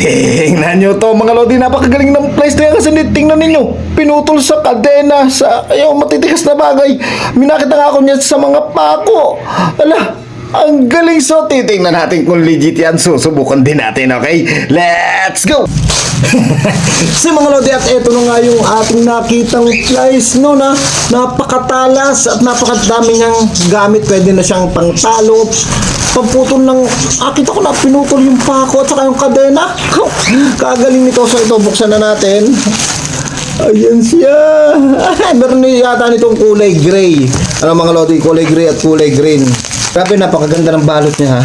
Tingnan nyo to mga lodi, napakagaling ng place na yan kasi tingnan ninyo, pinutol sa kadena, sa ayaw matitigas na bagay. Minakita nga ako niya sa mga pako. Ala, ang galing so titingnan natin kung legit yan. Susubukan din natin, okay? Let's go! so mga lodi at eto na nga yung ating nakitang place no na napakatalas at napakadami niyang gamit pwede na siyang pangtalo pagputol ng ah, kita ko na pinutol yung pako at saka yung kadena kagaling nito so ito buksan na natin Ayan siya. Meron yata nitong kulay gray. Ano mga lodi, kulay gray at kulay green. Grabe, napakaganda ng balot niya ha.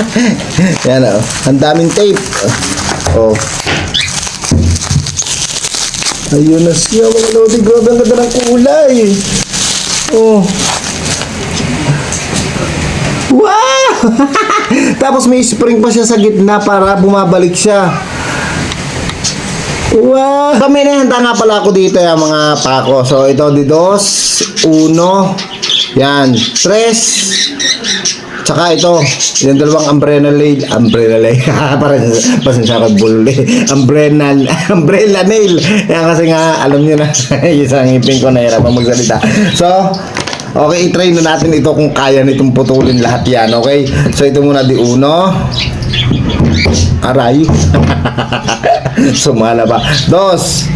Yan oh. Ang daming tape. Oh. Ayun na siya mga lodi. Grabe ang ganda ng kulay. Oh. Wow! Tapos may spring pa siya sa gitna para bumabalik siya. Wow! Kami nahanda nga pala ako dito yung mga pako. So, ito di dos, uno, yan, tres, tsaka ito, yung dalawang umbrella nail, umbrella nail, parang pasensya ka bully, umbrella, umbrella nail. Yan kasi nga, alam niyo na, isang ngipin ko na hirap magsalita. So, Okay, i-try na natin ito kung kaya nitong putulin lahat yan, okay? So, ito muna di uno. Aray. Sumala pa. Dos.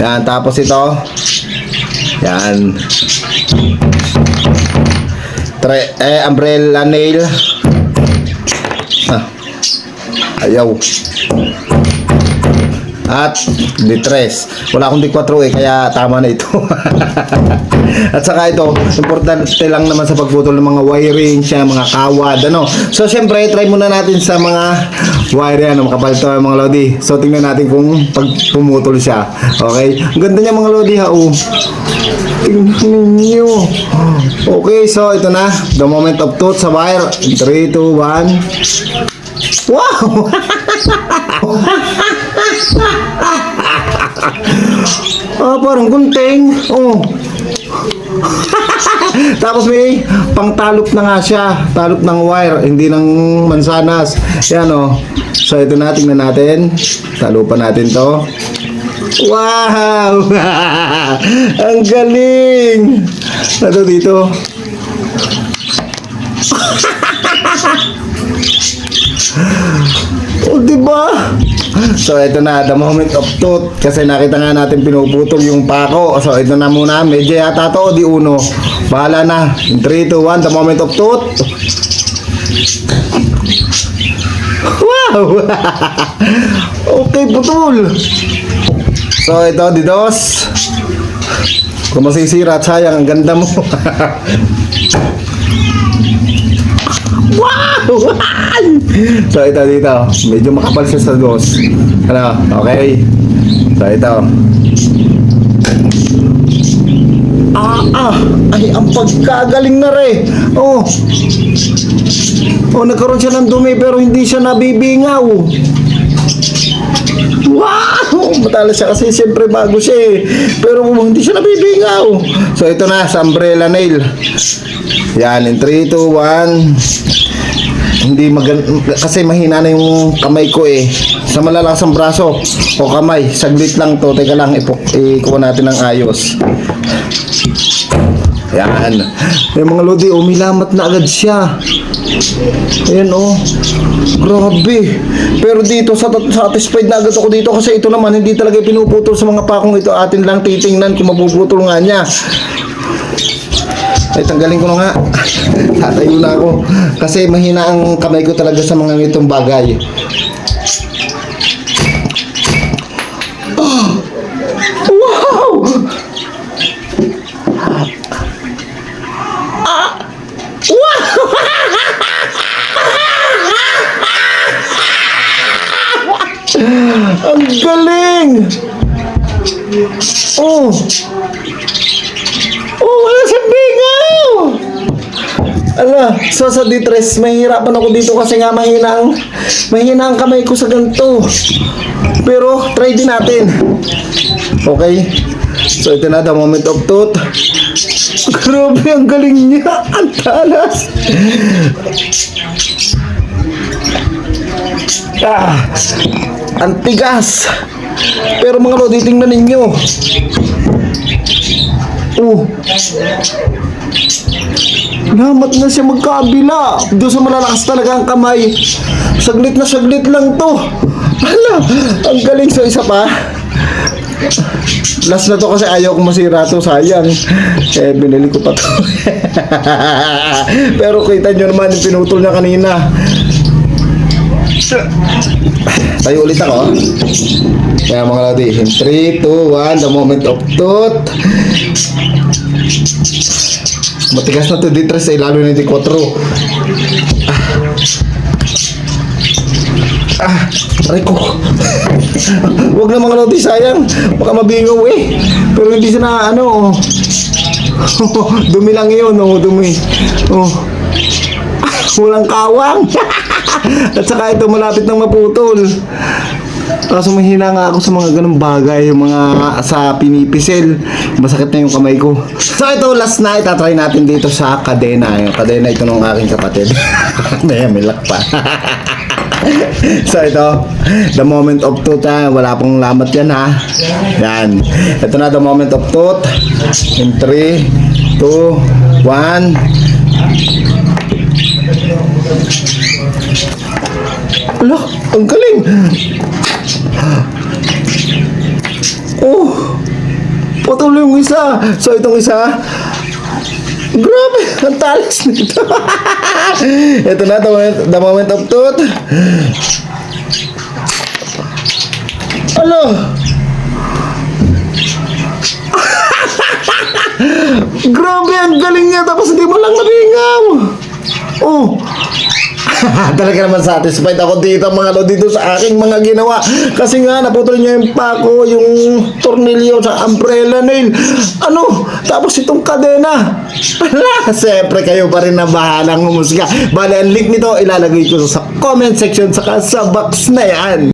Yan, tapos ito. Yan. Tre eh, umbrella nail. Ah. Ayaw. At di tres. Wala akong di 4 eh, kaya tama na ito. At saka ito, importante lang naman sa pagputol ng mga wiring siya, mga kawad, ano. So, syempre, try muna natin sa mga wire yan, makapal to mga lodi. So, tingnan natin kung pag pumutol siya. Okay? Ang ganda niya mga lodi ha, oh. Tingnan ninyo. Okay, so ito na. The moment of truth sa wire. 3, 2, 1. Wow! Ah, parang gunting. Oh. Tapos may pangtalop na nga siya. Talop ng wire, hindi ng mansanas. Yan oh. So ito na, tingnan natin. Talupan natin to. Wow! Ang galing! Ano dito? Oh, di ba? So, ito na, the moment of truth. Kasi nakita nga natin pinuputol yung pako. So, ito na muna. Medyo yata to, di uno. Bahala na. 3, 2, 1, the moment of truth. Wow! okay, putol. So, ito, di dos. Kung masisira, sayang, ang ganda mo. Wow! so ito dito, medyo makapal siya sa dos. Ano, okay? So ito. Ah, ah, ay, ang pagkagaling na re. Oh. Oh, nagkaroon siya ng dumi pero hindi siya nabibingaw. Wow! Matala siya kasi siyempre bago siya eh. Pero hindi siya nabibingaw. So ito na, sa umbrella nail. Yan, in 3, 2, 1. Hindi magan kasi mahina na yung kamay ko eh. Sa malalasang braso o kamay, saglit lang to. Teka lang, ikuha natin ng ayos. Yan. Yung mga lodi, umilamat na agad siya. Ayan oh. Grabe. Pero dito, sat- satisfied na agad ako dito kasi ito naman, hindi talaga pinuputol sa mga pakong ito. Atin lang titingnan kung mapuputol nga niya. Ay, tanggalin ko na nga. Tatayo na ako. Kasi mahina ang kamay ko talaga sa mga itong bagay. Ah! Wow! Ah! Wow! Ang galing! Oh! Oh, bingaw! Ala, so sa D3, mahihirapan ako dito kasi nga mahina ang, mahina ang kamay ko sa ganito. Pero, try din natin. Okay? So, ito na, the moment of truth. Grabe, ang galing niya. Ang talas. Ah, ang tigas. Pero mga lodi, tingnan ninyo. Oh. Lamat na siya magkabila. Doon sa malalakas talaga ang kamay. Saglit na saglit lang to. Hala, ang galing sa isa pa. Last na to kasi ayaw ko masira to, sayang. Eh, binili ko pa to. Pero kita nyo naman pinutol niya kanina. Tayo ulit ako. Kaya mga lodi, in 3, 2, 1, the moment of truth. Matigas na to di tres eh, lalo na di 4. Ah, ah aray. Huwag na mga lodi, sayang. Baka mabingaw eh. Pero hindi siya na ano. oh. dumi lang yun, oh, dumi. Oh. Walang kawang. At saka ito malapit nang maputol. Kaso mahina nga ako sa mga ganung bagay, yung mga sa pinipisil. Masakit na yung kamay ko. So ito, last na itatry natin dito sa kadena. Yung kadena ito ng aking kapatid. may milak pa. so ito, the moment of truth ha. Wala pong lamat yan ha. Yan. Ito na the moment of truth. In 3, 2, 1. Ala, ang galing! Oh! Yung isa. So, itong isa. Grabe! Ang talas nito. Ito na, the moment, the moment of truth. Ano? Grabe, ang galing niya. Tapos hindi mo lang nabingaw. Oh. Talaga naman satisfied ako dito mga lo dito sa aking mga ginawa. Kasi nga naputol niya yung pako, yung tornilyo sa umbrella nail. Ano? Tapos itong kadena. Siyempre kayo pa rin na bahalang humusga. Bale, ang link nito ilalagay ko sa comment section saka sa box na yan.